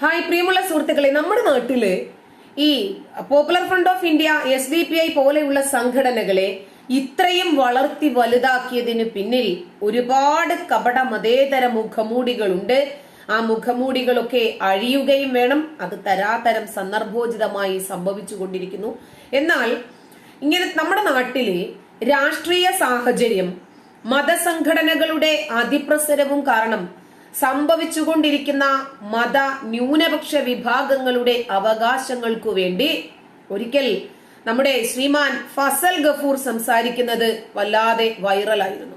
Hi പ്രിയമുള്ള സുഹൃത്തുക്കളെ നമ്മുടെ നാട്ടിൽ ഈ popular front of India S D P I പോലെയുള്ള സംഘടനകളെ ഇത്രയും വളർത്തി വലുതാക്കിയതിന് പിന്നിൽ ഒരുപാട് കപട മതേതര മുഖമൂടികളുണ്ട്. ആ മുഖമൂടികളൊക്കെ അഴിയുകയും വേണം. അത് തരാതരം സന്ദർഭോചിതമായി സംഭവിച്ചുകൊണ്ടിരിക്കുന്നു. എന്നാൽ ഇങ്ങനെ നമ്മുടെ നാട്ടിലെ രാഷ്ട്രീയ സാഹചര്യം മതസംഘടനകളുടെ അതിപ്രസരവും കാരണം സംഭവിച്ചുകൊണ്ടിരിക്കുന്ന മത ന്യൂനപക്ഷ വിഭാഗങ്ങളുടെ അവകാശങ്ങൾക്കു വേണ്ടി ഒരിക്കൽ നമ്മുടെ ശ്രീമാൻ ഫസൽ ഗഫൂർ സംസാരിക്കുന്നത് വല്ലാതെ വൈറലായിരുന്നു.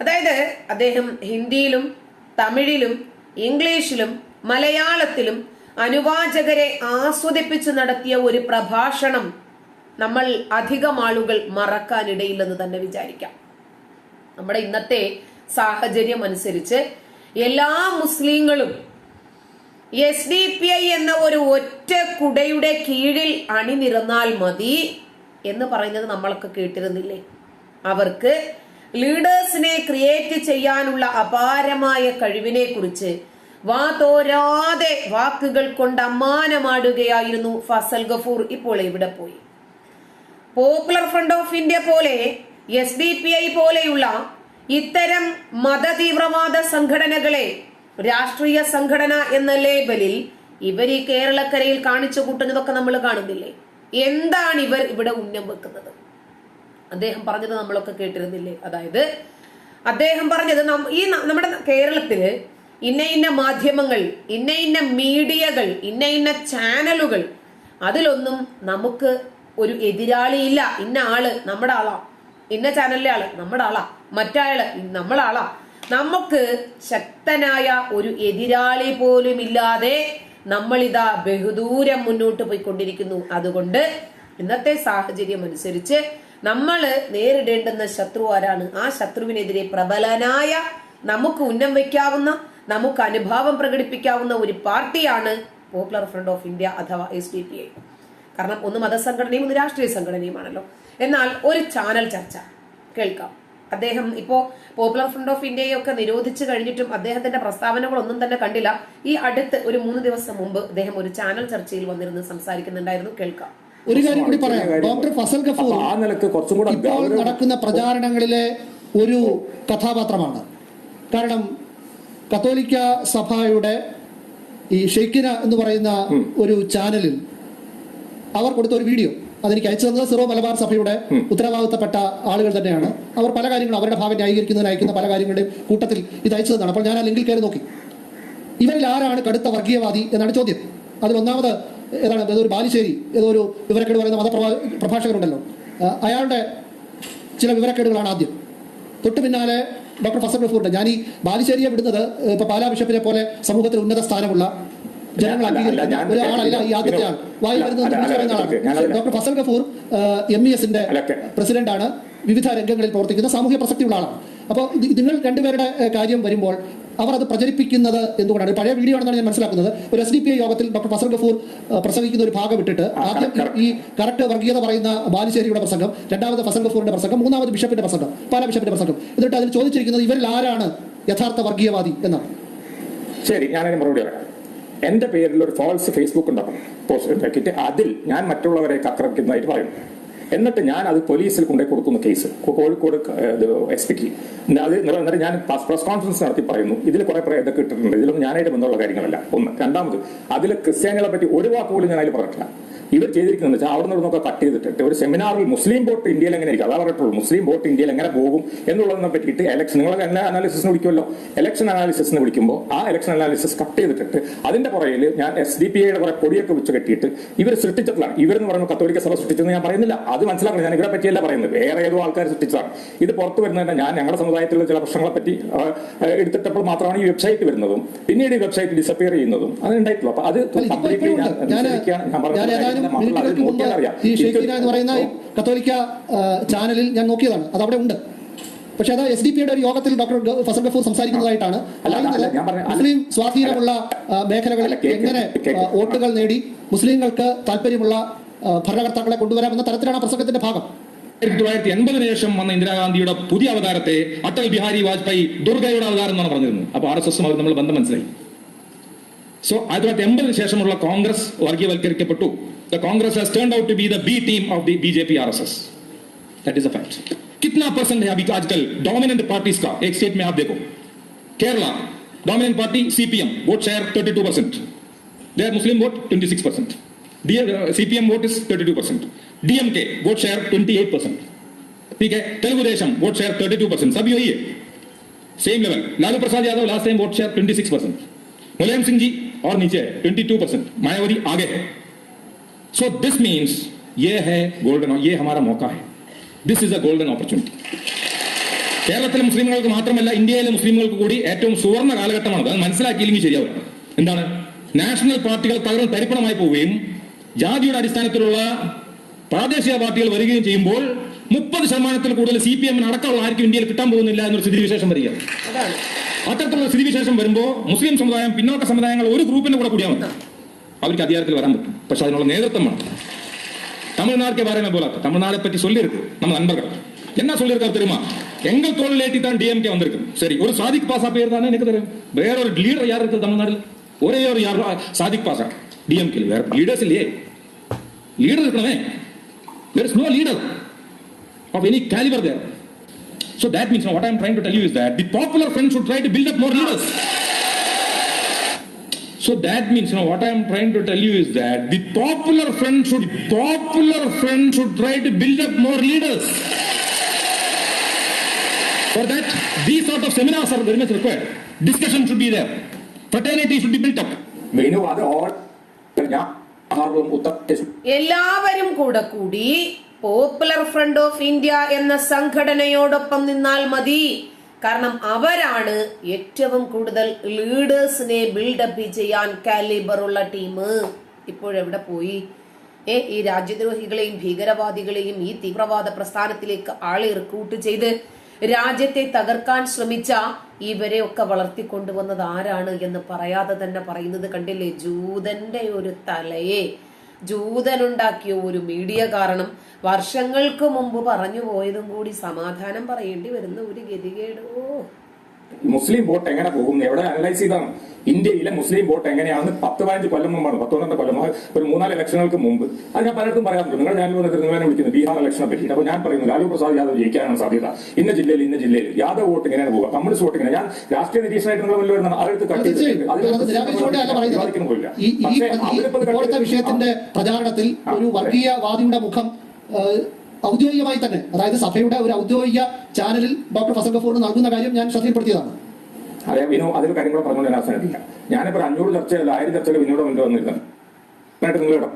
അതായത് അദ്ദേഹം ഹിന്ദിയിലും തമിഴിലും ഇംഗ്ലീഷിലും മലയാളത്തിലും അനുവാചകരെ ആസ്വദിപ്പിച്ച് നടത്തിയ ഒരു പ്രഭാഷണം നമ്മൾ അധികം ആളുകൾ മറക്കാനിടയില്ലെന്ന് തന്നെ വിചാരിക്കാം. നമ്മുടെ ഇന്നത്തെ സാഹചര്യം അനുസരിച്ച് എല്ലാ മുസ്ലിങ്ങളും എസ് ഡി പി ഐ എന്ന ഒരു ഒറ്റ കുടയുടെ കീഴിൽ അണിനിരന്നാൽ മതി എന്ന് പറയുന്നത് നമ്മളൊക്കെ കേട്ടിരുന്നില്ലേ? അവർക്ക് ലീഡേഴ്സിനെ ക്രിയേറ്റ് ചെയ്യാനുള്ള അപാരമായ കഴിവിനെ കുറിച്ച് വാ തോരാതെ വാക്കുകൾ കൊണ്ട് അമ്മാനമാടുകയായിരുന്നു ഫസൽ ഗഫൂർ ഇപ്പോൾ ഇവിടെ പോയി? പോപ്പുലർ ഫ്രണ്ട് ഓഫ് ഇന്ത്യ പോലെ എസ് ഡി പി ഐ പോലെയുള്ള ഇത്തരം മതതീവ്രവാദ സംഘടനകളെ രാഷ്ട്രീയ സംഘടന എന്ന ലേബലിൽ ഇവർ ഈ കേരളക്കരയിൽ കാണിച്ചു കൂട്ടുന്നതൊക്കെ നമ്മൾ കാണുന്നില്ലേ? എന്താണ് ഇവർ ഇവിടെ ഉന്നം വെക്കുന്നത്? അദ്ദേഹം പറഞ്ഞത് നമ്മളൊക്കെ കേട്ടിരുന്നില്ലേ? അതായത് അദ്ദേഹം പറഞ്ഞത് ഈ നമ്മുടെ കേരളത്തിൽ ഇന്ന ഇന്ന മാധ്യമങ്ങൾ ഇന്ന ഇന്ന മീഡിയകൾ ഇന്ന ഇന്ന ചാനലുകൾ അതിലൊന്നും നമുക്ക് ഒരു എതിരാളിയില്ല. ഇന്ന ആൾ നമ്മുടെ ആളാ. ഇന്ന ചാനലിലെ ആൾ നമ്മുടെ ആളാ. മറ്റാൾ നമ്മളാളാ. നമുക്ക് ശക്തനായ ഒരു എതിരാളി പോലും ഇല്ലാതെ നമ്മളിതാ ബഹുദൂരം മുന്നോട്ട് പോയിക്കൊണ്ടിരിക്കുന്നു. അതുകൊണ്ട് ഇന്നത്തെ സാഹചര്യം അനുസരിച്ച് നമ്മൾ നേരിടേണ്ടുന്ന ശത്രു ആരാണ്? ആ ശത്രുവിനെതിരെ പ്രബലനായ നമുക്ക് ഉന്നം വയ്ക്കാവുന്ന നമുക്ക് അനുഭാവം പ്രകടിപ്പിക്കാവുന്ന ഒരു പാർട്ടിയാണ് പോപ്പുലർ ഫ്രണ്ട് ഓഫ് ഇന്ത്യ അഥവാ എസ് ഡി പി ഐ കാരണം ഒന്ന് മതസംഘടനയും ഒന്ന് രാഷ്ട്രീയ സംഘടനയുമാണല്ലോ. എന്നാൽ ഒരു ചാനൽ ചർച്ച. കേൾക്കാം. അദ്ദേഹം ഇപ്പോ പോപ്പുലർ ഫ്രണ്ട് ഓഫ് ഇന്ത്യയൊക്കെ നിരോധിച്ചു കഴിഞ്ഞിട്ടും അദ്ദേഹത്തിന്റെ പ്രസ്താവനകളൊന്നും തന്നെ കണ്ടില്ല. ഈ അടുത്ത് ഒരു മൂന്ന് ദിവസം മുമ്പ് അദ്ദേഹം ഒരു ചാനൽ ചർച്ചയിൽ വന്നിരുന്ന് സംസാരിക്കുന്നുണ്ടായിരുന്നു. കേൾക്കാം. ഒരു കാര്യം കൂടി പറയാം. ഡോക്ടർ ഫസൽ ഗഫൂർ ആ നിലയ്ക്ക് കുറച്ചും കൂടെ ഇപ്പോൾ നടക്കുന്ന പ്രചാരണങ്ങളിലെ ഒരു കഥാപാത്രമാണ്. കാരണം കത്തോലിക്ക സഭയുടെ ഈ ഷെയ്ക്കിന എന്ന് പറയുന്ന ഒരു ചാനലിൽ അവർ കൊടുത്ത ഒരു വീഡിയോ അതെനിക്ക് അയച്ചു തന്നത് സിറോ മലബാർ സഭയുടെ ഉത്തരവാദിത്തപ്പെട്ട ആളുകൾ തന്നെയാണ്. അവർ പല കാര്യങ്ങളും അവരുടെ ഭാവം ന്യായീകരിക്കുന്നതിന് അയക്കുന്ന പല കാര്യങ്ങളുടെയും കൂട്ടത്തിൽ ഇത് അയച്ചു തന്നാണ് അപ്പോൾ ഞാൻ ആ ലിങ്കിൽ കയറി നോക്കി. ഇവരിൽ ആരാണ് കടുത്ത വർഗീയവാദി എന്നാണ് ചോദ്യം. അതിൽ ഒന്നാമത് ഏതാണ് ഏതോ ഒരു ബാലുശ്ശേരി ഏതോ ഒരു വിവരക്കേട് പറയുന്ന മതപ്രഭാ പ്രഭാഷകരുണ്ടല്ലോ. അയാളുടെ ചില വിവരക്കേടുകളാണ് ആദ്യം. തൊട്ടു പിന്നാലെ ഡോക്ടർ ഫസൽ ഗഫൂറിന്റെ ഞാൻ ഈ ബാലുശ്ശേരിയെ വിടുന്നത് ഇപ്പൊ പാലാ ബിഷപ്പിനെ പോലെ സമൂഹത്തിൽ ഉന്നത സ്ഥാനമുള്ള doctor Fazal Gafoor M E എസിന്റെ പ്രസിഡന്റാണ്. വിവിധ രംഗങ്ങളിൽ പ്രവർത്തിക്കുന്ന സാമൂഹ്യ പ്രസക്തിയുള്ള ആളാണ്. അപ്പോൾ നിങ്ങൾ രണ്ടുപേരുടെ കാര്യം വരുമ്പോൾ അവർ അത് പ്രചരിപ്പിക്കുന്നത് എന്തുകൊണ്ടാണ്? പഴയ വീഡിയോ ആണെന്നാണ് ഞാൻ മനസ്സിലാക്കുന്നത്. ഒരു എസ് ഡി പി ഐ യോഗത്തിൽ ഡോക്ടർ ഫസൽ ഗഫൂർ പ്രസംഗിക്കുന്ന ഒരു ഭാഗം ഇട്ടിട്ട് ആദ്യം ഈ- ഈ കറക്റ്റ് വർഗീയത പറയുന്ന ബാലുശ്ശേരിയുടെ പ്രസംഗം രണ്ടാമത് ഫസൽ ഗഫൂറിന്റെ പ്രസംഗം മൂന്നാമത് ബിഷപ്പിന്റെ പ്രസംഗം പാല ബിഷപ്പിന്റെ പ്രസംഗം. എന്നിട്ട് അതിൽ ചോദിച്ചിരിക്കുന്നത് ഇവരിൽ ആരാണ് യഥാർത്ഥ വർഗീയവാദി എന്നാണ്. ശരി ഞാനതിന് മറുപടി പറയാം. എന്റെ പേരിൽ ഒരു ഫോൾസ് ഫേസ്ബുക്ക് ഉണ്ടാക്കും പോസ്റ്റ് ഉണ്ടാക്കിയിട്ട് അതിൽ ഞാൻ മറ്റുള്ളവരെ ആക്രമിക്കുന്നതായിട്ട് പറയും. എന്നിട്ട് ഞാൻ അത് പോലീസിൽ കൊണ്ടുപോയി കൊടുക്കുന്ന കേസ് കോഴിക്കോട് എസ് പിക്ക് അത് എന്നിട്ട് ഞാൻ പ്രസ് കോൺഫറൻസ് നടത്തി പറയുന്നു. ഇതിൽ കുറെ പേർ ഇതൊക്കെ ഇട്ടിട്ടുണ്ട്. ഇതിലൊന്നും ഞാനായിട്ട് ബന്ധമുള്ള കാര്യങ്ങളല്ല. ഒന്ന്. രണ്ടാമത് അതിൽ ക്രിസ്ത്യാനികളെ പറ്റി ഒരു വാക്ക് പോലും ഞാൻ അതിൽ പറഞ്ഞിട്ടില്ല. ഇവർ ചെയ്തിരിക്കുന്നത് വെച്ചാൽ അവിടെ നിന്നൊക്കെ കട്ട് ചെയ്തിട്ടിട്ട് ഒരു സെമിനാറിൽ മുസ്ലിം വോട്ട് ഇന്ത്യയിൽ എങ്ങനെ ഇരിക്കും? അതാ പറഞ്ഞിട്ടുള്ളൂ മുസ്ലിം വോട്ട് ഇന്ത്യയിൽ എങ്ങനെ പോകും എന്നുള്ളതിനെ പറ്റിയിട്ട് ഇലക്ഷൻ നിങ്ങൾ എല്ലാ അനാലിസിസിന് വിളിക്കുമല്ലോ. ഇലക്ഷൻ അനാലിസിസിന് വിളിക്കുമ്പോൾ ആ ഇലക്ഷൻ അനാലിസിസ് കട്ട് ചെയ്തിട്ടിട്ട് അതിന്റെ പുറകിൽ ഞാൻ എസ് ഡി പി ഐയുടെ കുറെ പൊടിയൊക്കെ വെച്ച് കെട്ടിയിട്ട് ഇവർ സൃഷ്ടിച്ചിട്ടുള്ളതാണ്. ഇവരെന്ന് പറയുമ്പോൾ കത്തോലിക്ക സഭ സൃഷ്ടിച്ചെന്ന് ഞാൻ പറയുന്നില്ല. അത് മനസ്സിലാക്കണം. ഞാൻ ഇവരെ പറ്റിയല്ല പറയുന്നത്. വേറെ ഏതോ ആൾക്കാർ സൃഷ്ടിച്ചതാണ്. ഇത് പുറത്തു വരുന്നതിന് ഞാൻ ഞങ്ങളുടെ സമുദായത്തിലുള്ള ചില പ്രശ്നങ്ങളെ പറ്റി എടുത്തിട്ടപ്പോൾ മാത്രമാണ് ഈ വെബ്സൈറ്റ് വരുന്നതും. പിന്നീട് ഈ വെബ്സൈറ്റ് ഡിസപ്പിയർ ചെയ്യുന്നതും അത് ഉണ്ടായിട്ടുള്ളൂ. അപ്പൊ അത് പബ്ലിക്കലി ഞാൻ ഞാൻ മിനിറ്റുകൾക്ക് മുമ്പ് ഈ ഷെയ്ഖീന എന്ന് പറയുന്ന കത്തോലിക്ക ചാനലിൽ ഞാൻ നോക്കിയതാണ്. അത് അവിടെ ഉണ്ട്. പക്ഷെ അത് എസ് ഡി പിയുടെ ഒരു യോഗത്തിൽ ഡോക്ടർ ഫസൽ ഗഫൂർ സംസാരിക്കുന്നതായിട്ടാണ്. അല്ല, അല്ല, ഞാൻ പറഞ്ഞ- മുസ്ലിം സ്വാധീനമുള്ള മേഖലകളിൽ എങ്ങനെ വോട്ടുകൾ നേടി മുസ്ലിങ്ങൾക്ക് താല്പര്യമുള്ള ഭരണകർത്താക്കളെ കൊണ്ടുവരാമെന്ന തരത്തിലാണ് പ്രസംഗത്തിന്റെ ഭാഗം. ആയിരത്തി തൊള്ളായിരത്തി എൺപതിന് ശേഷം വന്ന ഇന്ദിരാഗാന്ധിയുടെ പുതിയ അവതാരത്തെ അടൽ ബിഹാരി വാജ്പേയി ദുർഗയുടെ അവതാരം എന്നാണ് പറഞ്ഞിരുന്നത്. അപ്പൊ ആർ എസ് എസും അവർ നമ്മൾ ബന്ധം മനസ്സിലായി. സോ ആയിരത്തി തൊള്ളായിരത്തി എൺപതിന് ശേഷമുള്ള കോൺഗ്രസ് വർഗീയവൽക്കരിക്കപ്പെട്ടു the Congress has turned out to be the B team of the BJP RSS. That is a fact. कितना परसेंट है अभी आजकल? डोमिनेंट पार्टीज़ का। एक स्टेट में आप देखो। Kerala dominant party CPM vote share 32 percent there Muslim vote 26 percent CPM vote is 32 percent DMK vote share 28 percent ठीक है? Telugu Desam vote share 32 percent सब यही है। Same level Lalu Prasad Yadav last time vote share 26 percent Mulayam Singh ji और नीचे है 22 percent Mayawati आगे है। सो दिस मीन्स ये है गोल्डन ये हमारा मौका है this is a golden opportunity കേരളത്തിലെ മുസ്ലിമുകൾക്ക് മാത്രമല്ല ഇന്ത്യയിലെ മുസ്ലിമുകൾക്ക് കൂടി ഏറ്റവും സുവർണ്ണ കാലഘട്ടമാണ് അത് മനസ്സിലാക്കിയില്ലെങ്കിൽ ശരിയാവില്ല എന്താണ് നാഷണൽ പാർട്ടികൾ തകർന്ന് തരിപ്പണമായി പോവുകയും ജാതിയുടെ അടിസ്ഥാനത്തിലുള്ള പ്രാദേശിക പാർട്ടികൾ വരികയും ചെയ്യുമ്പോൾ മുപ്പത് ശതമാനത്തിൽ കൂടുതൽ സി പി എമ്മിന് അടക്കമുള്ള ആർക്കും ഇന്ത്യയിൽ കിട്ടാൻ പോകുന്നില്ല എന്നൊരു സ്ഥിതിവിശേഷം വരിക അതാണ് അത്തരത്തിലുള്ള സ്ഥിതിവിശേഷം വരുമ്പോൾ മുസ്ലിം സമുദായം പിന്നോക്ക സമുദായങ്ങൾ ഒരു ഗ്രൂപ്പിന്റെ കൂടെ കൂടിയാൽ മതി അവർക്ക് അധികാരത്തിൽ വരാൻ പറ്റും പക്ഷെ അതിനുള്ള നേതൃത്വം വേണം தமிழ்நாட்டுக்கே வரமே போல தமிழ்நாடை பற்றி சொல்லியிருக்கு நம்ம நண்பர்கள் என்ன சொல்லியிருக்காரு தெரியுமா எங்கள் தோல் ஏற்றி தான் டிஎம்கே வந்திருக்கு சரி ஒரு சாதிக் பாசா பேர் தானே எனக்கு தெரியும் வேற ஒரு லீடர் யார் இருக்குது தமிழ்நாட்டில் ஒரே ஒரு யார் சாதிக் பாசா டிஎம்கே வேற லீடர்ஸ் இல்லையே லீடர் இருக்கணுமே there is no leader of any caliber there so that means now what i am trying to tell you is that the popular front should try to build up more leaders So that means, you know, what I am trying to tell you is that the popular front should, popular front should try to build up more leaders. For that, these sort of seminars are very much required. Discussion should be there. Fraternity should be built up. ആറും ഉത്തർപ്രദേശ് എല്ലാവരും കൂടെ കൂടി popular front of India എന്ന സംഘടനയോടൊപ്പം നിന്നാൽ മതി കാരണം അവരാണ് ഏറ്റവും കൂടുതൽ ലീഡേഴ്സിനെ ബിൽഡപ്പ് ചെയ്യാൻ കാലിബർ ഉള്ള ടീം ഇപ്പോഴെവിടെ പോയി? ഏ ഈ രാജ്യദ്രോഹികളെയും ഭീകരവാദികളെയും ഈ തീവ്രവാദ പ്രസ്ഥാനത്തിലേക്ക് ആളെ റിക്രൂട്ട് ചെയ്ത് രാജ്യത്തെ തകർക്കാൻ ശ്രമിച്ച ഇവരെ ഒക്കെ വളർത്തിക്കൊണ്ടുവന്നത് ആരാണ് എന്ന് പറയാതെ തന്നെ പറയുന്നത് കണ്ടില്ലേ? ജൂതന്റെ ഒരു തലയെ. ജൂതനുണ്ടാക്കിയ ഒരു മീഡിയ കാരണം വർഷങ്ങൾക്ക് മുമ്പ് പറഞ്ഞു പോയതും കൂടി സമാധാനം പറയേണ്ടി വരുന്ന ഒരു ഗതികേടോ. മുസ്ലിം വോട്ട് എങ്ങനെ പോകും? എവിടെ അനലൈസ് ചെയ്താണ് ഇന്ത്യയിലെ മുസ്ലിം വോട്ട് എങ്ങനെയാണെന്ന് പത്ത് പതിനഞ്ച് കൊല്ലം മുമ്പാണ് പത്തൊന്നത്തെ കൊല്ലം ഒരു മൂന്നാൽ ലക്ഷങ്ങൾക്ക് മുമ്പ്. അത് ഞാൻ പലർക്കും പറയാറുണ്ട്. നിങ്ങൾ ഞാൻ വന്നിട്ട് നിങ്ങളെ വിളിക്കുന്നത് ബീഹാർ ഇലക്ഷനെ പറ്റി അപ്പൊ ഞാൻ പറയുന്നു ലാലു പ്രസാദ് യാദവ് ജയിക്കാനാണ് സാധ്യത. ഇന്ന ജില്ലയിൽ ഇന്ന ജില്ലയിൽ. യാദവ് വോട്ട് ഇങ്ങനെയാണ് പോകുക കമ്മ്യൂണിസ്റ്റ് വോട്ട് എങ്ങനെ ഞാൻ രാഷ്ട്രീയ നിരീക്ഷണമായിട്ട് നിങ്ങൾ മുന്നിൽ വരുന്ന ആരെടുത്ത് കട്ട് തീർച്ചയായും. അത് നിരാകരിച്ചുകൊണ്ടല്ല വിവാദിക്കുന്നു പോലില്ല. പറയുന്നത്. ഈ ഈ പക്ഷേ അവരിപ്പോ വിഷയത്തിന്റെ പ്രചാരണത്തിൽ ഒരു വർഗീയവാദിയുടെ മുഖം ഔദ്യോഗികമായി തന്നെ അതായത് സഭയുടെ ഒരു ഔദ്യോഗിക ചാനലിൽ ഡോക്ടർ ഫസൽ ഗഫൂറിന് നൽകുന്ന കാര്യം ഞാൻ ശ്രദ്ധയിൽപ്പെടുത്തിയതാണ്. അതെ വിനു അതിൽ കാര്യങ്ങൾ പറഞ്ഞുകൊണ്ട് ഞാൻ അവസാനിപ്പിക്കാം. ഞാനിപ്പോ ഒരു അഞ്ഞൂറ് ചർച്ചയല്ല ആയിരം ചർച്ചകൾ വിനോദം മുന്നോട്ട് വന്നിരുന്നത് എന്നിട്ട്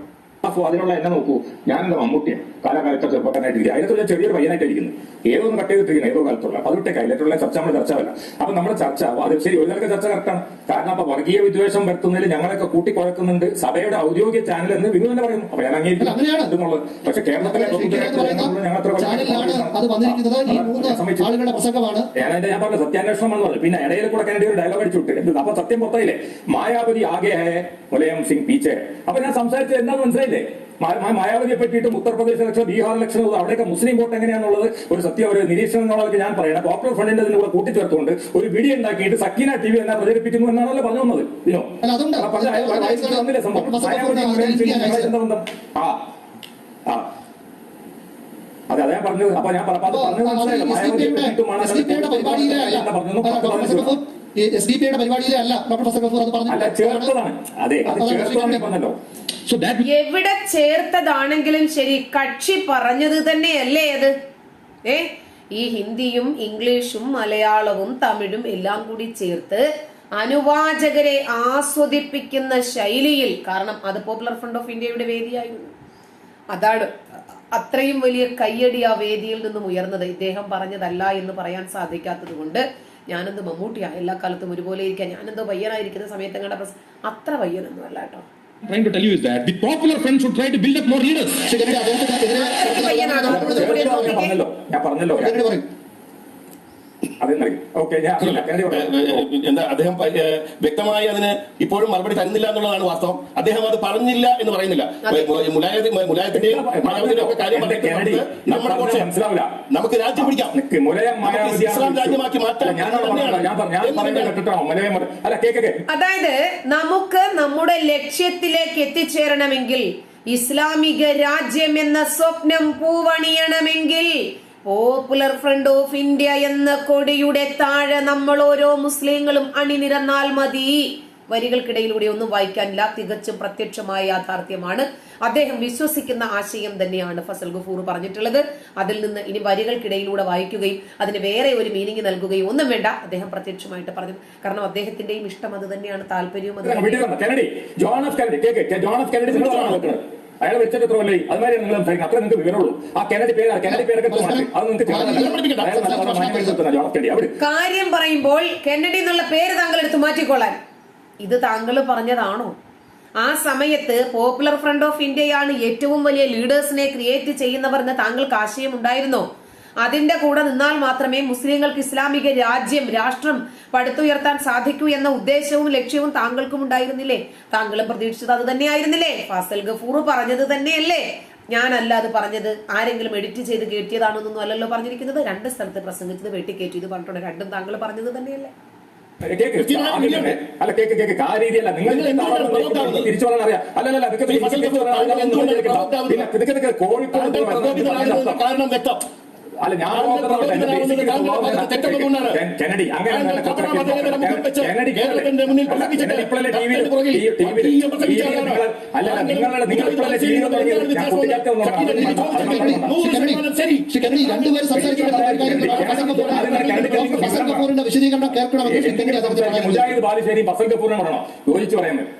അപ്പൊ അതിനുള്ള എന്നെ നോക്കൂ. ഞാൻ എന്റെ മമ്മൂട്ടിയെ കാലാകാലത്തെ ചെറുപ്പക്കാരനായിട്ടിരിക്കുക അതിനകത്തുള്ള ചെറിയൊരു പയ്യനായിട്ടിരിക്കുന്നു ഏതോ ഒന്ന് കട്ട് ചെയ്തിട്ടിരിക്കുന്നു ഏതോ കാലത്തുള്ള. അത് വിട്ടേക്ക് അതിലുള്ള ചർച്ച നമ്മുടെ ചർച്ചയല്ല അപ്പൊ നമ്മുടെ ചർച്ച അത് ശരി ഒരു നിലയ്ക്ക് ചർച്ച കറക്റ്റാണ് കാരണം അപ്പൊ വർഗീയ വിദ്വേഷം വരുത്തുന്നതിൽ ഞങ്ങളൊക്കെ കൂട്ടിക്കുഴക്കുന്നുണ്ട്. സഭയുടെ ഔദ്യോഗിക ചാനൽ എന്ന് വിനു തന്നെ പറയുന്നു. അപ്പൊ ഞാൻ അംഗീകരിക്കുന്നുള്ളത് പക്ഷെ കേരളത്തിലെ ഞാനെന്റെ ഞാൻ പറഞ്ഞ സത്യാന്വേഷണം എന്ന് പറഞ്ഞു. പിന്നെ ഇടയിൽ കൂടെ കണ്ടി ഒരു ഡയലോഗ് അടിച്ചു വിട്ട്. എന്ത്? അപ്പൊ സത്യം പുറത്തായില്ലേ? മായാവതി ആകെ ഹേ മുലയം സിംഗ് പീച്ചെ. അപ്പൊ ഞാൻ സംസാരിച്ചത് എന്താണെന്ന് മനസ്സിലായില്ലേ? മാ- മായാവതിയെ പറ്റിയിട്ടും ഉത്തർപ്രദേശ് ഇലക്ഷൻ ബീഹാർ ഇലക്ഷൻ അവിടെയൊക്കെ മുസ്ലിം വോട്ട് എങ്ങനെയാണുള്ളത് ഒരു സത്യം ഒരു നിരീക്ഷണം എന്നുള്ളതൊക്കെ ഞാൻ പറയണം. പോപ്പുലർ ഫ്രണ്ടിന്റെ ഇതിന് കൂടെ കൂട്ടിച്ചേർത്തുകൊണ്ട് ഒരു വീഡിയോ ഉണ്ടാക്കിയിട്ട് സക്കീന ടി വി എന്നാ പ്രചരിപ്പിക്കുന്നു എന്നാണല്ലോ പറഞ്ഞു വന്നത്. ഇതിനോ തന്നില്ലേ സംഭവം? മായാവതി ആ ആ. അതെ അതെ പറഞ്ഞത്. അപ്പൊ ഞാൻ പറഞ്ഞത് മനസ്സിലായില്ല? മായാവതിയെ എസ് ഡി പിയുടെ പരിപാടിയിലെ അല്ല? ഡോക്ടർ ഫസൽ അത് ചേർത്തതാണ്. അതെ അത് ചേർത്തതാണ് പറഞ്ഞല്ലോ. എവിടെ ചേർത്തതാണെങ്കിലും ശരി കക്ഷി പറഞ്ഞത് തന്നെയല്ലേ അത്? ഏ? ഈ ഹിന്ദിയും ഇംഗ്ലീഷും മലയാളവും തമിഴും എല്ലാം കൂടി ചേർത്ത് അനുവാചകരെ ആസ്വദിപ്പിക്കുന്ന ശൈലിയിൽ കാരണം അത് പോപ്പുലർ ഫ്രണ്ട് ഓഫ് ഇന്ത്യയുടെ വേദിയായിരുന്നു. അതാണ് അത്രയും വലിയ കയ്യടി ആ വേദിയിൽ നിന്നും ഉയർന്നത്. ഇദ്ദേഹം പറഞ്ഞതല്ല എന്ന് പറയാൻ സാധിക്കാത്തത് കൊണ്ട് ഞാനെന്ത് മമ്മൂട്ടിയാ? എല്ലാ കാലത്തും ഒരുപോലെ ഇരിക്കാൻ. ഞാനെന്തോ പയ്യനായിരിക്കുന്ന സമയത്ത് കണ്ട പ്രസ് അത്ര പയ്യനൊന്നും അല്ല കേട്ടോ. Trying to tell you is that the popular front should try to build up more leaders. എന്താ അദ്ദേഹം വ്യക്തമായി അതിന് ഇപ്പോഴും മറുപടി തരുന്നില്ല എന്നുള്ളതാണ് വാസ്തവം. അദ്ദേഹം അത് പറഞ്ഞില്ല എന്ന് പറയുന്നില്ല. മുലായത്തിന്റെയും ഒക്കെ കാര്യം നമുക്ക് നമ്മുടെ രാജ്യം പിടിക്കാം. ഇസ്ലാം രാജ്യമാക്കി മാറ്റാൻ അതായത് നമുക്ക് നമ്മുടെ ലക്ഷ്യത്തിലേക്ക് എത്തിച്ചേരണമെങ്കിൽ ഇസ്ലാമിക രാജ്യം എന്ന സ്വപ്നം പൂവണിയണമെങ്കിൽ പോപ്പുലർ ഫ്രണ്ട് ഓഫ് ഇന്ത്യ എന്ന കൊടിയുടെ താഴെ നമ്മൾ ഓരോ മുസ്ലിങ്ങളും അണിനിരന്നാൽ മതി. വരികൾക്കിടയിലൂടെ ഒന്നും വായിക്കാനില്ല. തികച്ചും പ്രത്യക്ഷമായ യാഥാർത്ഥ്യമാണ്. അദ്ദേഹം വിശ്വസിക്കുന്ന ആശയം തന്നെയാണ് ഫസൽ ഗഫൂർ പറഞ്ഞിട്ടുള്ളത്. അതിൽ നിന്ന് ഇനി വരികൾക്കിടയിലൂടെ വായിക്കുകയും അതിന് വേറെ ഒരു മീനിങ് നൽകുകയും ഒന്നും വേണ്ട. അദ്ദേഹം പ്രത്യക്ഷമായിട്ട് പറഞ്ഞു. കാരണം അദ്ദേഹത്തിന്റെയും ഇഷ്ടം അത് തന്നെയാണ്. താല്പര്യവും അത് John of Kennedy. John of Kennedy അയാൾ വെച്ചിട്ട് എത്ര കൊല്ലായി അതുമാതിരി നിങ്ങൾ സംസാരിക്കും അത്ര നിങ്ങൾക്ക് വിവരമുള്ളൂ. ആ കെനഡി പേര് കെനഡി പേരൊക്കെ മാറ്റി. അത് നിങ്ങൾക്ക് കാര്യം പറയുമ്പോൾ കെന്നഡി എന്നുള്ള പേര് താങ്കൾ എടുത്തു മാറ്റിക്കൊള്ളാൻ ഇത് താങ്കൾ പറഞ്ഞതാണോ? ആ സമയത്ത് പോപ്പുലർ ഫ്രണ്ട് ഓഫ് ഇന്ത്യയാണ് ഏറ്റവും വലിയ ലീഡേഴ്സിനെ ക്രിയേറ്റ് ചെയ്യുന്നവർ എന്ന് താങ്കൾക്ക് ആശയം ഉണ്ടായിരുന്നോ അതിന്റെ കൂടെ നിന്നാൽ മാത്രമേ മുസ്ലിങ്ങൾക്ക് ഇസ്ലാമിക രാജ്യം രാഷ്ട്രം പടുത്തുയർത്താൻ സാധിക്കൂ എന്ന ഉദ്ദേശവും ലക്ഷ്യവും താങ്കൾക്കും ഉണ്ടായിരുന്നില്ലേ? താങ്കളും പ്രതീക്ഷിച്ചത് അത് തന്നെയായിരുന്നില്ലേ? ഫാസൽ ഗഫൂർ പറഞ്ഞത് തന്നെയല്ലേ? ഞാനല്ല അത് പറഞ്ഞത്. ആരെങ്കിലും എഡിറ്റ് ചെയ്ത് കയറ്റിയതാണെന്നൊന്നും അല്ലല്ലോ പറഞ്ഞിരിക്കുന്നത്. രണ്ട് സ്ഥലത്ത് പ്രസംഗിച്ചത് വെട്ടിക്കയറ്റി ഇത് പറഞ്ഞിട്ടുണ്ട്. രണ്ടും താങ്കൾ പറഞ്ഞത് തന്നെയല്ലേ? അല്ല കേക്ക് കേക്ക് ആ രീതിയല്ല. നിങ്ങൾ തിരിച്ചു പറയാൻ അറിയാം. അല്ല അല്ല ഫസൽ ഗഫൂർ താങ്കൾ എന്തുകൊണ്ടാണ് പ്രവോക്താവുന്നത്? പിന്നെ ഇതൊക്കെ ഇതൊക്കെ കോഴിക്കോട് കാരണം വ്യക്തം. അല്ല ഞാൻ. കെനഡി അല്ല നിങ്ങളുടെ നിങ്ങൾ ഇപ്പോഴല്ലേ ടി തുടങ്ങിയത്. ഞാൻ കുട്ടിക്കാലത്തെ രണ്ടുപേരും കപൂറിന്റെ വിശദീകരണം കേൾക്കണമെന്ന് മുജാഹിദ് ബാലുശ്ശേരി ഫസൽ കപൂറിനെ പറയണോ യോജിച്ച് പറയുന്നത്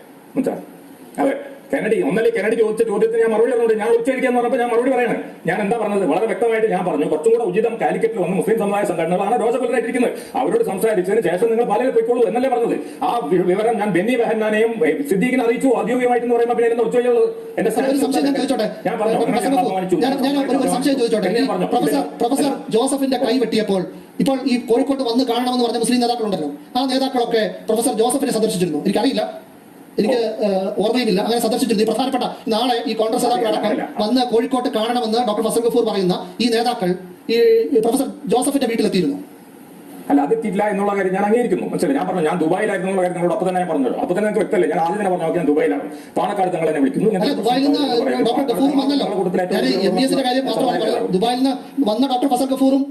അതെ. കെനഡി ഒന്നല്ലേ കെനഡി ചോദിച്ച ചോദ്യത്തിന് ഞാൻ മറുപടി പറഞ്ഞു ഞാൻ ഉച്ചയടിക്കാന്ന് പറഞ്ഞപ്പോൾ ഞാൻ മറുപടി പറയണേ. ഞാൻ എന്താ പറഞ്ഞത്? വളരെ വ്യക്തമായിട്ട് ഞാൻ പറഞ്ഞു. കുറച്ചും കൂടെ ഉചിതം കാലിക്കറ്റിൽ വന്ന് മുസ്ലിം സമുദായ സംഘടനകളാണ് രോഷപുലരായിട്ടിരിക്കുന്നത് അവരോട് സംസാരിച്ചതിന് ശേഷം നിങ്ങൾ പലരും പൊയ്ക്കോളൂ എന്നല്ലേ പറഞ്ഞത്. ആ വിവരം ഞാൻ ബെന്നി ബെഹന്നാനെയും സിദ്ദീഖിനെ അറിയിച്ചു. ഔദ്യോഗികമായിട്ട് എന്ന് പറയുമ്പോൾ പിന്നെ എന്താ ഉച്ചയുള്ളത് എന്റെ ഞാൻ പറഞ്ഞു. പ്രൊഫസർ ജോസഫിന്റെ കൈ വെട്ടിയപ്പോൾ ഇപ്പോൾ ഈ കോഴിക്കോട്ട് വന്ന് കാണണമെന്ന് പറഞ്ഞ മുസ്ലിം നേതാക്കളുണ്ടല്ലോ. ആ നേതാക്കളൊക്കെ പ്രൊഫസർ ജോസഫിനെ സന്ദർശിച്ചിരുന്നു. എനിക്കറിയില്ല. എനിക്ക് ഓർമ്മയില്ല അങ്ങനെ സന്ദർശിച്ചിരുന്നു. പ്രധാനപ്പെട്ട നാളെ ഈ കോൺഗ്രസ് നേതാക്കളടക്കം വന്ന് കോഴിക്കോട്ട് കാണണമെന്ന് ഡോക്ടർ ഫസൽ ഗഫൂർ പറയുന്ന ഈ നേതാക്കൾ ഈ പ്രൊഫസർ ജോസഫിന്റെ വീട്ടിലെത്തിയിരുന്നു. അല്ല അത് എത്തിയില്ല എന്നുള്ള കാര്യം ഞാൻ അംഗീകരിക്കുന്നു. മനസ്സിലായി ഞാൻ പറഞ്ഞു ഞാൻ ദുബായിലായിരുന്നു എന്നുള്ള കാര്യം നിങ്ങളോട് അപ്പൊ തന്നെ ഞാൻ പറഞ്ഞല്ലോ. അപ്പൊ തന്നെ നിങ്ങൾക്ക് വ്യക്തമല്ലേ? ഞാൻ ആദ്യം തന്നെ പറഞ്ഞു "ഓക്കേ, ഞാൻ ദുബായിലാണ്. പാണക്കാട് നിങ്ങൾ എന്നെ വിളിക്കുന്നു. ദുബായിൽ നിന്ന് ഡോക്ടർ വന്ന ഫസൽ ഗഫൂറും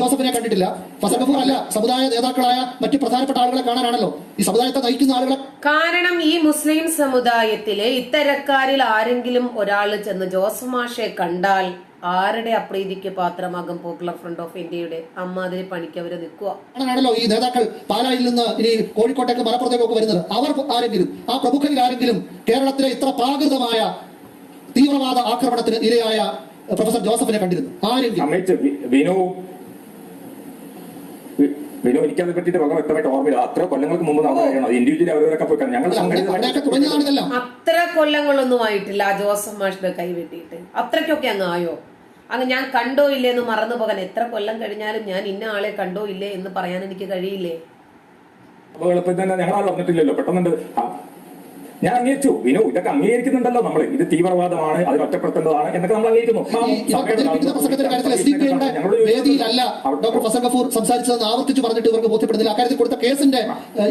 ജോസഫിനെ കണ്ടിട്ടില്ല. ഫസൽ ഗഫൂർ അല്ല സമുദായ നേതാക്കളായ മറ്റു പ്രധാനപ്പെട്ട ആളുകളെ കാണാനാണല്ലോ. ഈ സമുദായത്തെ നയിക്കുന്ന ആളുകളെ കാരണം ഈ മുസ്ലിം സമുദായത്തിലെ ഇത്തരക്കാരിൽ ആരെങ്കിലും ഒരാൾ ചെന്ന് ജോസഫ് മാഷെ കണ്ടാൽ ആരുടെ അപ്രീതിക്ക് പാത്രമാകും പോപ്പുലർ ഫ്രണ്ട് ഓഫ് ഇന്ത്യയുടെ അമ്മാതിരി പണിക്ക് അവർ നിൽക്കുക? അങ്ങനെയാണല്ലോ ഈ നേതാക്കൾ പാലായിൽ നിന്ന് ഇനി കോഴിക്കോട്ടേക്ക് മലപ്പുറത്തേക്കൊക്കെ വരുന്നത്. അവർ ആരെങ്കിലും ആ പ്രമുഖരിൽ ആരെങ്കിലും കേരളത്തിലെ ഇത്ര പ്രാകൃതമായ തീവ്രവാദ ആക്രമണത്തിന് ഇരയായ പ്രൊഫസർ ജോസഫിനെ കണ്ടിരുന്നു? ആരെങ്കിലും? വിനു. പറ്റിയിട്ട് വളരെ വ്യക്തമായിട്ട് ഓർമ്മയില്ല. അത്ര കൊല്ലങ്ങൾക്ക് മുമ്പ് നടന്ന കാര്യമാണ്. അവരവരൊക്കെ പോയി. ഞങ്ങൾ അത്ര കൊല്ലങ്ങളൊന്നും ആയിട്ടില്ല. ആ ജോസഫ് മാഷിന്റെ കൈ വെട്ടിയിട്ട്. അത്രയ്ക്കൊക്കെ അങ്ങ് ആയോ? അങ്ങ് ഞാൻ കണ്ടോ ഇല്ലേ എന്ന് മറന്നു പോകാൻ. എത്ര കൊല്ലം കഴിഞ്ഞാലും ഞാൻ ഇന്ന ആളെ കണ്ടോ ഇല്ലേ എന്ന് പറയാൻ എനിക്ക് കഴിയില്ലേ? പറഞ്ഞിട്ടില്ലല്ലോ പെട്ടെന്നുണ്ട്. ഞാൻ അംഗീകരിച്ചു. വിനു ഇതൊക്കെ അംഗീകരിക്കുന്നുണ്ടല്ലോ നമ്മൾ ഇത് തീവ്രവാദമാണ് അത് ഒറ്റപ്പെടുത്തേണ്ടതാണ് എന്നൊക്കെ നമ്മൾ അംഗീകരിക്കുന്നു. ഡോക്ടർ ഫസൽ ഗഫൂർ സംസാരിച്ചതെന്ന് ആവർത്തിച്ച് പറഞ്ഞിട്ട് ഇവർക്ക് ബോധ്യപ്പെടുന്നില്ല. അക്കാര്യത്തിൽ കൊടുത്ത കേസിന്റെ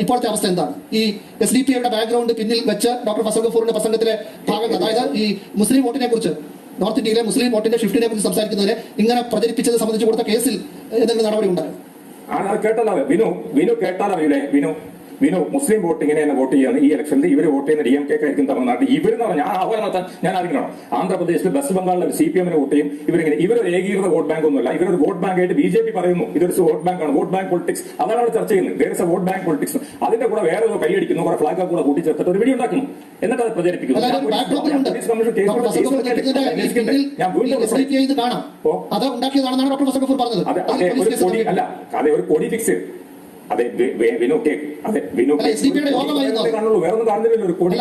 ഇപ്പോഴത്തെ അവസ്ഥ എന്താണ്? ഈ എസ് ഡി പി എയുടെ ബാക്ക്ഗ്രൗണ്ട് പിന്നിൽ വെച്ച് ഡോക്ടർ ഫസൽ ഗഫൂറിന്റെ പ്രസംഗത്തിലെ ഭാഗങ്ങൾ അതായത് ഈ മുസ്ലിം വോട്ടിനെ കുറിച്ച് നോർത്ത് ഇന്ത്യയിലെ മുസ്ലിം വോട്ടിന്റെ ഷിഫ്റ്റിനെ കുറിച്ച് സംസാരിക്കുന്നതിന് ഇങ്ങനെ പ്രചരിപ്പിച്ചത് സംബന്ധിച്ച് കൊടുത്ത കേസിൽ എന്തെങ്കിലും നടപടി ഉണ്ടായോ ആ കേട്ടല്ലോ വിനു വിനു വിനു? വിനു മുസ്ലിം വോട്ട് ഇങ്ങനെ തന്നെ വോട്ട് ചെയ്യുകയാണ് ഈ ഇലക്ഷനിൽ. ഇവർ വോട്ട് ചെയ്യുന്ന ഡി എം കെ ആയിരിക്കും തമിഴ്നാട്ടിൽ. ഇവരെന്ന് പറഞ്ഞാൽ ഞാൻ ആഹ്വാനം നടത്താൻ ഞാൻ ആയിരിക്കണം ആന്ധ്രാപ്രദേശിൽ വെസ്റ്റ് ബംഗാളിൽ സി പി എമ്മിന് വോട്ട് ചെയ്യും. ഇവരിങ്ങനെ ഇവരൊരു ഏകീകൃത വോട്ട് ബാങ്ക് ഒന്നുമല്ല. ഇവരൊരു വോട്ട് ബാങ്ക് ആയിട്ട് ബി ജെ പി പറയുന്നു. ഇതൊരു വോട്ട് ബാങ്ക് ആണ്. Vote bank politics. അതാണ് അവിടെ ചർച്ച ചെയ്യുന്നത്. വേറെ വോട്ട് ബാങ്ക് പൊളിറ്റിക്സ്. അതിന്റെ കൂടെ വേറെ ഏതോ കൈയടിക്കുന്നു കുറെ ഫ്ലാഗ് കൂടെ കൂട്ടിച്ചേർത്തിട്ട് ഒരു വീഡിയോ ഉണ്ടാക്കുന്നു. എന്നിട്ട് അത് പ്രചരിപ്പിക്കുന്നു. ഞാൻ വീണ്ടും അതെ ഒരു പൊടി കൊടി അല്ല. അതെ ഒരു കൊടി ഫിക്സ് അതെ വിനു കേക്ക് അതെ വിനു? കാണുള്ളൂ കാണുന്നില്ലല്ലോ ഒരു കൊടി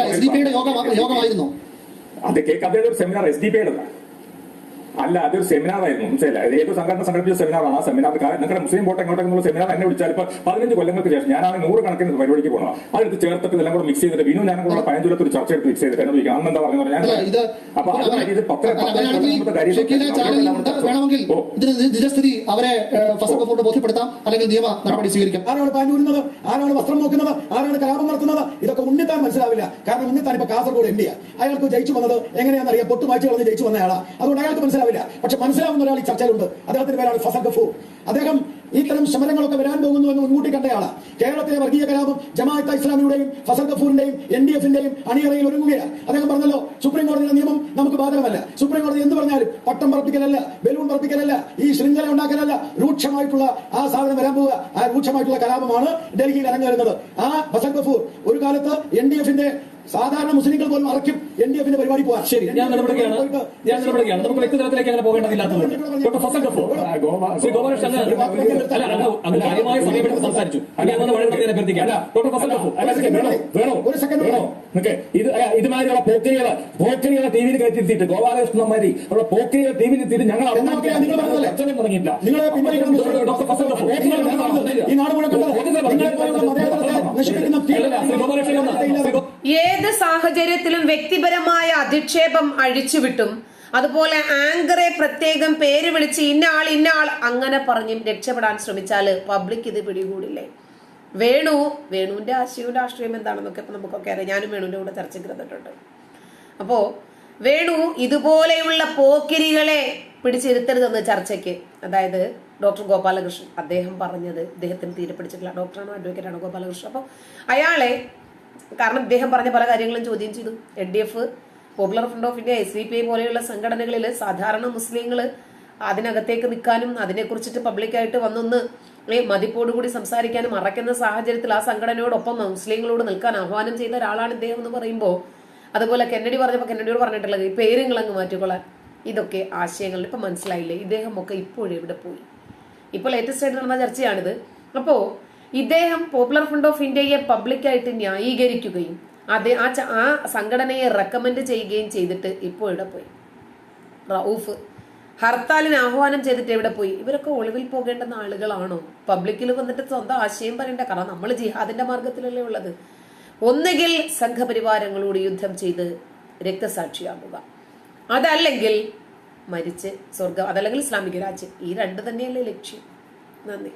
അത് കേക്ക് അദ്ദേഹം ഒരു സെമിനാർ എസ് ഡി പി യുടെ അല്ല അതൊരു സെമിനാർ ആയിരുന്നു. മനസ്സിലായില്ല? ഇത് സംഘടന സംഘടിപ്പിച്ച സെമിനാറാണ് ആ സെമിനാർ നിങ്ങളുടെ മുസ്ലിം വോട്ട് എങ്ങോട്ടെങ്കിലും സെമിനാർ എന്നെ വിളിച്ചാൽ ഇപ്പൊ പതിനഞ്ച് കൊല്ലങ്ങൾക്ക് ശേഷം ഞാനാണ് നൂറ് കണക്കിന് പരിപാടിക്ക് പോകണം അതെടുത്ത് ചേർത്തിട്ട് എല്ലാം കൂടെ മിക്സ് ചെയ്തിട്ട് വിനു ഞാനും കൂടെ പതിനഞ്ചുലത്ത് ഒരു ചർച്ച എടുത്ത് മിക്സ് ചെയ്തിട്ട് എന്നെ വിളിക്കാം. അന്ന് എന്താ പറഞ്ഞു ഞാൻ അപ്പൊ അത് ഇത് ചാനലിൽ വേണമെങ്കിൽ നിജസ്ഥിതി അവരെ ഫസൽ കൊണ്ട് ബോധ്യപ്പെടുത്താം. അല്ലെങ്കിൽ നിയമ നടപടി സ്വീകരിക്കാം. ആരാണ് പാൻഡൂരുന്നത് ആരാണ് വസ്ത്രം നോക്കുന്നത്? ആരാണ് കലാപം നടത്തുന്നത്? ഇതൊക്കെ ഉണ്ണിത്താൻ മനസ്സിലാവില്ല. കാരണം ഉണ്ണിത്താൻ ഇപ്പൊ കാസർഗോഡ് എം അയാൾക്ക് ജയിച്ചു വന്നത് എങ്ങനെയാണെന്ന് അറിയാം പൊട്ടു വായിച്ചു കളഞ്ഞ് ജയിച്ചു വന്നയാളാണ് അതുകൊണ്ട് അയാൾക്ക് മനസ്സിലാവില്ല. പക്ഷെ മനസ്സിലാവുന്ന ഒരാൾ ഈ ചർച്ചയിലുണ്ട്. അദ്ദേഹത്തിന്റെ പേരാണ് ഫസൽ ഗഫൂർ. അദ്ദേഹം ഇത്തരം സമരങ്ങളൊക്കെ വരാൻ പോകുന്നു എന്ന് മുൻകൂട്ടി കണ്ടയാൾ. കേരളത്തിലെ വർഗീയ കലാപം ജമാഅത്ത് ഇസ്ലാമിയുടെയും ഫസൽ കഫൂറിന്റെയും എൻ ഡി എഫിന്റെയും അണിയറയിൽ ഒരുങ്ങുകയാണ് അദ്ദേഹം പറഞ്ഞല്ലോ സുപ്രീം കോടതിയുടെ നിയമം നമുക്ക് ബാധകമല്ല. സുപ്രീം കോടതി എന്ത് പറഞ്ഞാലും പട്ടം പറപ്പിക്കലല്ല ബലൂൺ പറപ്പിക്കലല്ല ഈ ശൃംഖല ഉണ്ടാക്കലല്ല രൂക്ഷമായിട്ടുള്ള ആ സാധനം വരാൻ പോവുക ആ രൂക്ഷമായിട്ടുള്ള കലാപമാണ് ഡൽഹിയിൽ ഇറങ്ങുന്നത് ആ ഫസൽ കഫൂർ ഒരു കാലത്ത് എൻ ഡി എഫിന്റെ സാധാരണ മുസ്ലിങ്ങൾ പോലും അറക്കും എൻ ഡി എഫിന്റെ പരിപാടി പോവാ ശരി ഞാൻ നടപടിയാണ് ഞാൻ നടപടിയാണ് നമുക്ക് വ്യക്തിതലത്തിലേക്ക് അങ്ങനെ പോകേണ്ടതില്ലാത്തത് ഡോക്ടർ ഫസൽ ഗഫൂർ. ശ്രീ ഗോപാലകൃഷ്ണൻ. അല്ല കാര്യമായ സമയമെടുത്ത് സംസാരിച്ചു. അങ്ങനെ അഭ്യർത്ഥിക്കാം ഡോക്ടർ ഫസൽ വേണോ? ഒരു സെക്കൻഡ് വേണോ? ഇത് ഇതുമാതിരിയുള്ള പോക്കരികളെ പോക്കരികളെ ടി വിയിൽ കയറ്റിരുത്തിയിട്ട് ഗോപാലകൃഷ്ണന്മാരി ഉള്ള പോക്കരികളെ ടി വിയിൽ എത്തിയിട്ട് ഞങ്ങൾ ഡോക്ടർ ഫസൽ. ഈ നാട് ഏത് സാഹചര്യത്തിലും വ്യക്തിപരമായ അധിക്ഷേപം അഴിച്ചുവിട്ടും. അതുപോലെ ആങ്കറെ പ്രത്യേകം പേര് വിളിച്ച് ഇന്ന ആൾ ഇന്ന ആൾ അങ്ങനെ പറഞ്ഞും രക്ഷപ്പെടാൻ ശ്രമിച്ചാൽ പബ്ലിക് ഇത് പിടികൂടില്ലേ? വേണു വേണുവിന്റെ ആശയവും രാഷ്ട്രീയം എന്താണെന്നൊക്കെ ഇപ്പൊ നമുക്കൊക്കെ അറിയാം. ഞാനും വേണുവിന്റെ കൂടെ ചർച്ച കിടന്നിട്ടുണ്ട് അപ്പോ വേണു ഇതുപോലെയുള്ള പോക്കിരികളെ പിടിച്ചിരുത്തരുതെന്ന് ചർച്ചയ്ക്ക് അതായത് ഡോക്ടർ ഗോപാലകൃഷ്ണൻ അദ്ദേഹം പറഞ്ഞത് അദ്ദേഹത്തിന് തീരെ പിടിച്ചിട്ടില്ല. ഡോക്ടറാണോ അഡ്വക്കേറ്റ് ആണോ ഗോപാലകൃഷ്ണൻ? അപ്പോൾ അയാളെ കാരണം അദ്ദേഹം പറഞ്ഞ പല കാര്യങ്ങളും ചോദ്യം ചെയ്തു. L D F popular front of India S P I പോലെയുള്ള സംഘടനകളിൽ സാധാരണ മുസ്ലിങ്ങൾ അതിനകത്തേക്ക് നിൽക്കാനും അതിനെക്കുറിച്ചിട്ട് പബ്ലിക്കായിട്ട് വന്നൊന്ന് മതിപ്പോടുകൂടി സംസാരിക്കാനും അറക്കുന്ന സാഹചര്യത്തിൽ ആ സംഘടനയോടൊപ്പം മുസ്ലിങ്ങളോട് നിൽക്കാൻ ആഹ്വാനം ചെയ്ത ഒരാളാണ് ഇദ്ദേഹം എന്ന് പറയുമ്പോൾ അതുപോലെ കെന്നഡി പറഞ്ഞപ്പോൾ കെന്നഡിയോട് പറഞ്ഞിട്ടുള്ളത് ഈ പേരുകളങ്ങ് മാറ്റിക്കൊള്ളാൻ ഇതൊക്കെ ആശയങ്ങൾ. ഇപ്പം മനസ്സിലായില്ലേ? ഇദ്ദേഹം ഒക്കെ ഇപ്പോഴും ഇവിടെ പോയി. ഇപ്പോൾ ലേറ്റസ്റ്റ് ആയിട്ട് നടന്ന ചർച്ചയാണിത്. അപ്പോൾ ഇദ്ദേഹം പോപ്പുലർ ഫ്രണ്ട് ഓഫ് ഇന്ത്യയെ പബ്ലിക്കായിട്ട് ന്യായീകരിക്കുകയും അതേ ആ ആ സംഘടനയെ റെക്കമെൻഡ് ചെയ്യുകയും ചെയ്തിട്ട് ഇപ്പോൾ ഇവിടെ പോയി. റൌഫ് ഹർത്താലിന് ആഹ്വാനം ചെയ്തിട്ട് എവിടെ പോയി? ഇവരൊക്കെ ഒളിവിൽ പോകേണ്ടുന്ന ആളുകളാണോ? പബ്ലിക്കിൽ വന്നിട്ട് സ്വന്തം ആശയം പറയണ്ട. കാരണം നമ്മൾ ജിഹാദിന്റെ മാർഗത്തിലല്ലേ ഉള്ളത്. ഒന്നുകിൽ സംഘപരിവാരങ്ങളോട് യുദ്ധം ചെയ്ത് രക്തസാക്ഷിയാകുക. അതല്ലെങ്കിൽ മരിച്ച് സ്വർഗം അതല്ലെങ്കിൽ ഇസ്ലാമിക രാജ്യം. ഈ രണ്ട് തന്നെയല്ലേ ലക്ഷ്യം. നന്ദി.